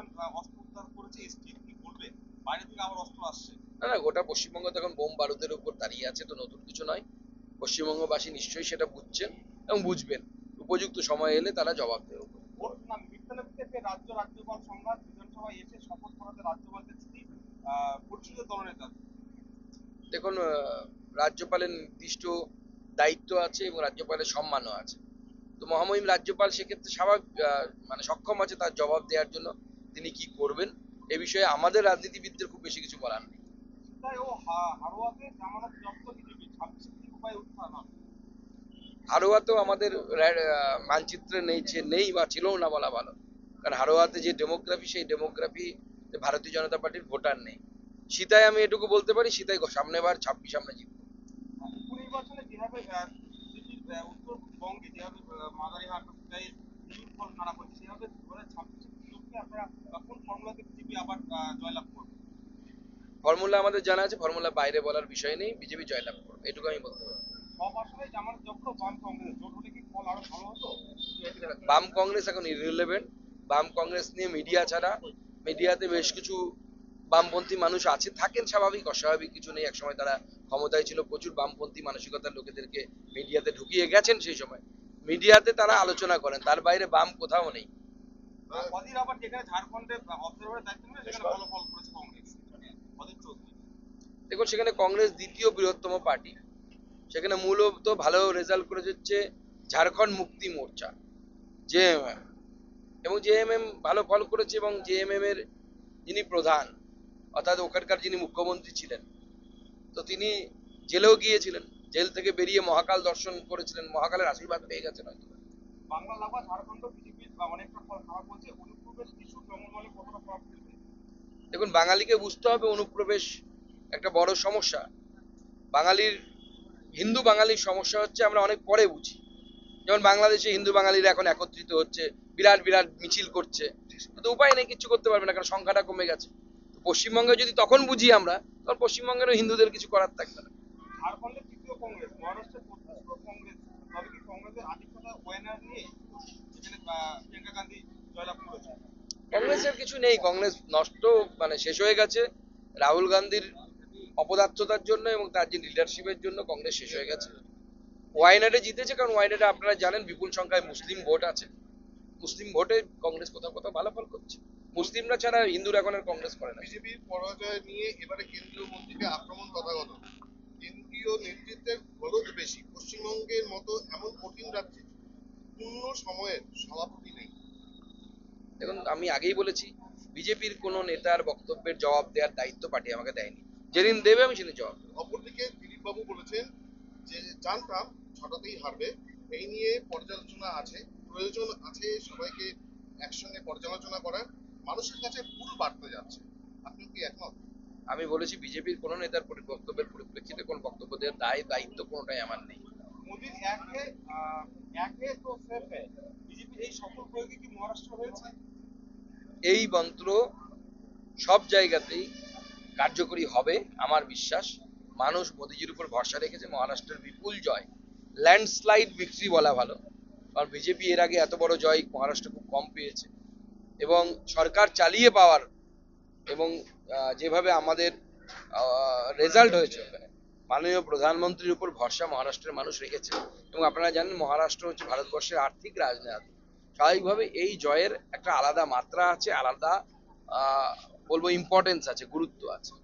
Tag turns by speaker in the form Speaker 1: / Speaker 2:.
Speaker 1: Point অস্ত্র উদ্ধার করেছে এসটি কি বলবে বাইরে থেকে আবার অস্ত্র আসছে।
Speaker 2: না না গোটা পশ্চিমবঙ্গ তখন বোম বারুদের উপর দাঁড়িয়ে আছে তো নতুন কিছু নয়। পশ্চিমবঙ্গবাসী নিশ্চয়ই সেটা বুঝছেন এবং বুঝবেন। উপযুক্ত সময় এলে তারা জবাব দেবে।
Speaker 1: ভোট না মিথ্যালে থেকে রাজ্য রাজ্যপাল সংঘাত বিধানসভায় এসে শপথ করাতে রাজ্যপালকে ছুটি পরিষদের দলনেতা।
Speaker 2: দেখুন রাজ্যপালের নির্দিষ্ট দায়িত্ব আছে এবং রাজ্যপালের সম্মানও আছে। তো মহামহিম রাজ্যপাল সেক্ষেত্রে স্বাভাবিক মানে সক্ষম আছে তার জবাব দেওয়ার জন্য। তিনি কি করবেন? এ বিষয়ে আমাদের রাজনীতিবিদদের খুব বেশি কিছু বলার নেই। আমাদের মানচিত্রে নেই নেই বা ছিলও না বলা ভালো। কারণ হারোয়াতে যে ডেমোগ্রাফি সেই ডেমোগ্রাফি ভারতীয় জনতা পার্টির ভোটার নেই। সীতায় আমি এটুকু বলতে পারি সীতায় সামনেবার ছাব্বিশ আমরা জিতবো।
Speaker 1: বিজেপির উত্তরবঙ্গে যেভাবে মাদারিহাট ফল খারাপ হচ্ছে সেভাবে দু হাজার ছাব্বিশে লোককে আপনারা আহ, কোন ফর্মুলাতে বিজেপি আবার আহ, জয়লাভ করবে
Speaker 2: ফর্মুলা আমাদের জানা আছে ফর্মুলা বাইরে বলার বিষয় নেই বিজেপি জয়লাভ করবে এটুকু আমি বলতে পারি
Speaker 1: বাম কংগ্রেস
Speaker 2: এখন ইরিলেভেন্ট বাম কংগ্রেস নিয়ে মিডিয়া ছাড়া মিডিয়াতে বেশ কিছু বামপন্থী মানুষ আছে থাকেন স্বাভাবিক অস্বাভাবিক কিছু নেই একসময় তারা ক্ষমতায় ছিল প্রচুর বামপন্থী মানসিকতার লোকেদেরকে মিডিয়াতে ঢুকিয়ে গেছেন সেই সময়। মিডিয়াতে তারা আলোচনা করেন তার বাইরে বাম কোথাও নেই।
Speaker 1: অধীর আবার যেখানে ঝাড়খণ্ডে অবজারভারের দায়িত্ব নিয়ে সেখানে ভালো ফল করেছে কংগ্রেস অধীর চৌধুরী।
Speaker 2: দেখুন সেখানে কংগ্রেস দ্বিতীয় বৃহত্তম পার্টি। সেখানে মূলত ভালো রেজাল্ট করেছে হচ্ছে ঝাড়খণ্ড মুক্তি মোর্চা জেএমএম এবং জেএমএম ভালো ফল করেছে এবং জেএমএম এর যিনি প্রধান অর্থাৎ ওখানকার যিনি মুখ্যমন্ত্রী ছিলেন তো তিনি জেলেও গিয়েছিলেন। জেল থেকে বেরিয়ে মহাকাল দর্শন করেছিলেন। মহাকালের আশীর্বাদ পেয়ে গেছেন হয়তো।
Speaker 1: বাংলা ঝাড়খণ্ড বিজেপির অনেকটা ফল খারাপ হচ্ছে অনুপ্রবেশ কিছু জঙ্গলমহলে কতটা প্রভাব ফেলবে?
Speaker 2: দেখুন বাঙালিকে বুঝতে হবে অনুপ্রবেশ একটা বড় সমস্যা। বাঙালির হিন্দু বাঙালির সমস্যা হচ্ছে আমরা অনেক পরে বুঝি। যেমন বাংলাদেশে হিন্দু বাঙালিরা এখন একত্রিত হচ্ছে বিরাট বিরাট মিছিল করছে। কিন্তু উপায় নেই কিছু করতে পারবে না কারণ সংখ্যাটা কমে গেছে। পশ্চিমবঙ্গে যদি তখন বুঝি আমরা তখন পশ্চিমবঙ্গেরও হিন্দুদের কিছু করার থাকবে না।
Speaker 1: ঝাড়খণ্ডের তৃতীয় কংগ্রেস মহারাষ্ট্রের কংগ্রেস তবে কি কংগ্রেসের আধিক্যতা ওয়েনার নিয়ে? প্রিয়াঙ্কা গান্ধী জয়লাভ করেছে
Speaker 2: কংগ্রেসের কিছু নেই কংগ্রেস নষ্ট মানে শেষ হয়ে গেছে। রাহুল গান্ধীর অপদার্থতার জন্য এবং তার যে লিডারশিপের জন্য কংগ্রেস শেষ হয়ে গেছে। ওয়াইনাডে জিতেছে কারণ ওয়াইনাডে আপনারা জানেন বিপুল সংখ্যায় মুসলিম ভোট আছে। মুসলিম ভোটে কংগ্রেস কোথাও কোথাও ভালো ফল করছে। মুসলিমরা ছাড়া হিন্দুরা এখন আর কংগ্রেস করে না।
Speaker 3: বিজেপির পরাজয় নিয়ে এবারে কেন্দ্রীয় মন্ত্রীকে আক্রমণ তথাগত কেন্দ্রীয় নেতৃত্বের খরচ বেশি। পশ্চিমবঙ্গের মতো এমন কঠিন রাজ্যে পূর্ণ সময়ের সভাপতি নেই।
Speaker 2: দেখুন আমি আগেই বলেছি বিজেপির কোনো নেতার বক্তব্যের জবাব দেওয়ার দায়িত্ব পার্টি আমাকে দেয়নি। যেদিন দেবে আমি সেদিন জবাব।
Speaker 3: অপরদিকে দিলীপবাবু বলেছেন যে জানতাম ছটাতেই হারবে। এই নিয়ে পর্যালোচনা আছে প্রয়োজন আছে সবাইকে একসঙ্গে পর্যালোচনা করার। মানুষের কাছে ভুল বার্তা যাচ্ছে। আপনি কি একমত?
Speaker 2: আমি বলেছি বিজেপির কোনো নেতার বক্তব্যের পরিপ্রেক্ষিতে কোনো বক্তব্য দেওয়ার দায় দায়িত্ব কোনোটাই আমার নেই।
Speaker 1: মোদির একে একে তো সেফ। বিজেপির এই সফল প্রয়োগে কি মহারাষ্ট্র হয়েছে?
Speaker 2: এই মন্ত্র সব জায়গাতেই কার্যকরী হবে আমার বিশ্বাস। মানুষ মোদিজির উপর ভরসা রেখেছে মহারাষ্ট্রের বিপুল জয়। ল্যান্ডস্লাইড ভিক্টরি বলা ভালো, কারণ বিজেপি এর আগে এত বড় জয় মহারাষ্ট্র খুব কম পেয়েছে। এবং সরকার চালিয়ে পাওয়ার এবং যেভাবে আমাদের রেজাল্ট হয়েছে ওখানে মাননীয় প্রধানমন্ত্রীর উপর ভরসা মহারাষ্ট্রের মানুষ রেখেছে। এবং আপনারা জানেন, মহারাষ্ট্র হচ্ছে ভারতবর্ষের আর্থিক রাজনীতি। স্বাভাবিকভাবে এই জয়ের একটা আলাদা মাত্রা আছে, আলাদা বলব ইম্পর্টেন্স আছে, গুরুত্ব আছে।